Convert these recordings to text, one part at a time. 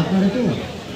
আপনারা তো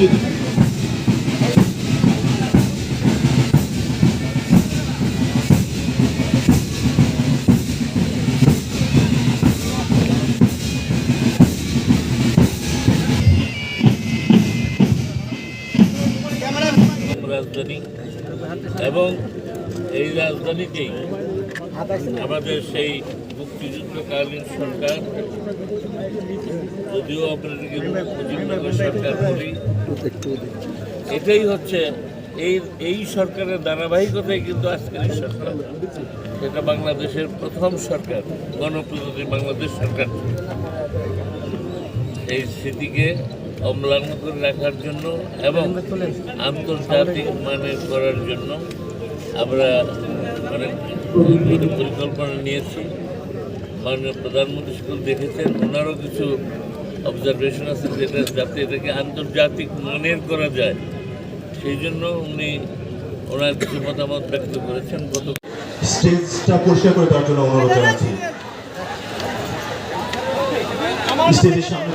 রাজধানী এবং এই রাজধানীতেই আমাদের সেই মুক্তিযুদ্ধকালীন সরকার। যদিও আপনাদেরকে মুজিবনগর সরকার বলি এটাই হচ্ছে এই এই সরকারের ধারাবাহিকতাই কিন্তু আজকের এই সরকার। এটা বাংলাদেশের প্রথম সরকার গণপ্রজাতন্ত্রী বাংলাদেশ সরকার। এই স্মৃতিকে অম্লান করে রাখার জন্য এবং আন্তর্জাতিক মানের করার জন্য আমরা অনেক পরিকল্পনা নিয়েছি। মাননীয় প্রধানমন্ত্রী স্কুল দেখেছেন ওনারও কিছু অবজারভেশন আছে যেটা যাতে এটাকে আন্তর্জাতিক মানের করা যায়। সেই জন্য উনি ওনার কিছু মতামত ব্যক্ত করেছেন। গত স্টেজটা পরিষ্কার করে দেওয়ার জন্য অনুরোধ জানাচ্ছি। স্টেজের সামনে